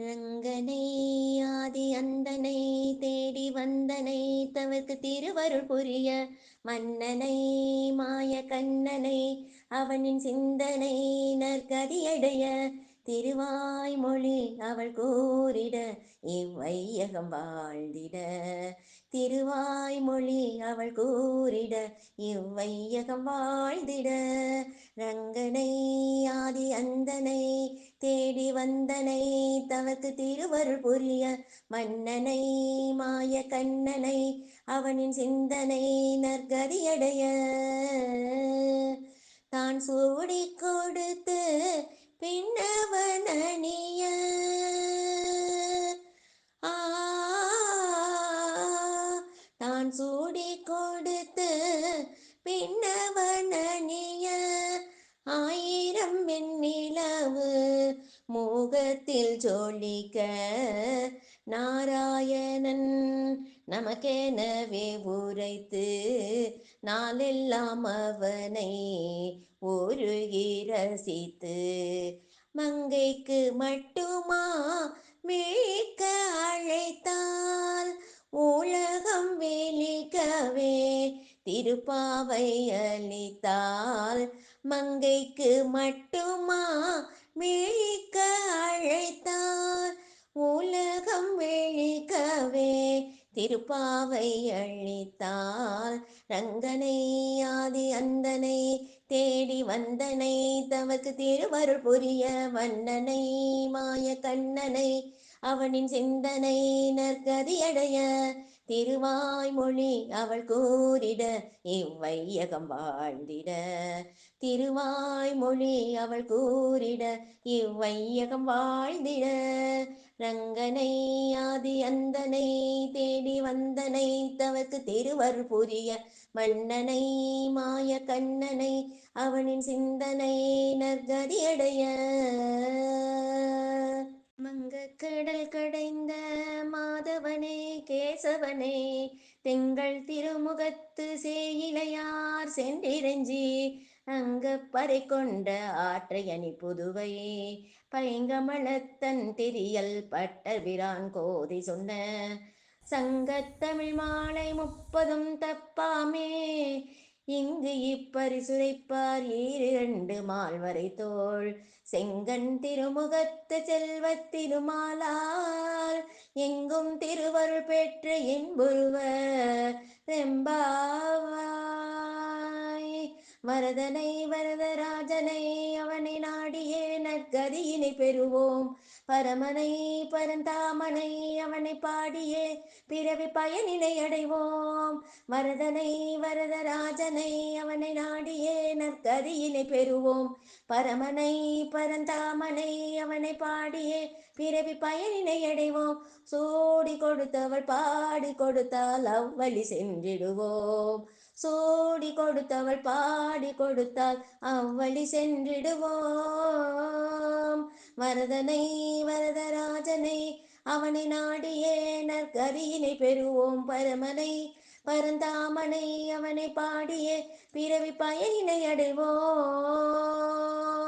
ரங்கனை ஆதி அந்தனை தேடி வந்தனை தவக்கு திருவருள் புரிய மன்னனை மாய கண்ணனை அவனின் சிந்தனை நற்கதியடைய திருவாய்மொழி அவள் கூறிட இவ்வையகம் வாழ்ந்திட. திருவாய்மொழி அவள் கூறிட இவ்வையகம் வாழ்ந்திட. ரங்கனை ஆதி அந்தனை தேடி வந்தனை தவக்கு திருவருள் புரிய மன்னனை மாய கண்ணனை அவனின் சிந்தனை நற்கதியடைய. தான் சூடி கொடுத்து பின்னவனிய அணிய ஆ தான் சூடி கொடுத்து பின்னவனிய ஆயிரம் வெண்ணிலவு மோகத்தில் ஜோலிக்க நாராயணன் நமக்கெனவே உரைத்து நாளெல்லாம் அவனை ஒருகி ரசித்து. மங்கைக்கு மட்டுமா மிழிக்க அழைத்தால்? உலகம் வெளிக்கவே திருப்பாவை அளித்தால்? மங்கைக்கு மட்டுமா மிழிக்க திருப்பாவை அழித்தால் ரங்கனை ஆதி அந்தனை தேடி வந்தனை தமக்கு திருவருள் புரிய வண்ணனை மாய கண்ணனை அவனின் சிந்தனை நற்கதியடைய திருவாய்மொழி அவள் கூறிட இவ்வையகம் வாழ்ந்திட. திருவாய்மொழி அவள் கூறிட இவ்வையகம் வாழ்ந்திட. ரங்கனை ஆதி அந்தனை தேடி வந்தனை தவக்கு திருவருள் புரிய மன்னனை மாய கண்ணனை அவனின் சிந்தனை நற்கதியடைய மங்கக்கடல் கடைந்த மாதவனே கேசவனே திங்கள் திருமுகத்து சேயிலையார் சென்றிரஞ்சி அங்கப்பறை கொண்ட ஆற்றையணி புதுவையே. பைங்கமளத்தன் திரியல் வீரான் கோதி சொன்ன சங்கத்தமிழ் மாலை முப்பதும் தப்பாமே. இங்கு இப்பரிசுரைப்பார் ஈரிரண்டு மால்வரை தோள். செங்கன் திருமுகத்து செல்வத் திருமாலார். எங்கும் திருவருள் பெற்று என்புருவ ரெம்பா வரதனை வரதராஜனை அவனை நாடியே நற்கதியினை பெறுவோம். பரமனை பரந்தாமனை அவனை பாடியே பிறவி பயனினை அடைவோம். வரதனை வரதராஜனை அவனை நாடியே நற்கதியினை பெறுவோம். பரமனை பரந்தாமனை அவனை பாடியே பிறவி பயனினை அடைவோம். சோடி கொடுத்தவள் பாடி கொடுத்தால் அவ்வழி சென்றிடுவோம். சோடி கொடுத்தவள் பாடி கொடுத்தால் அவ்வழி சென்றிடுவோம். வரதனை வரதராஜனை அவனை நாடியே நற்கரியினை பெறுவோம். பரமனை பரந்தாமனை அவனை பாடியே பிறவி பயனினை அடைவோம்.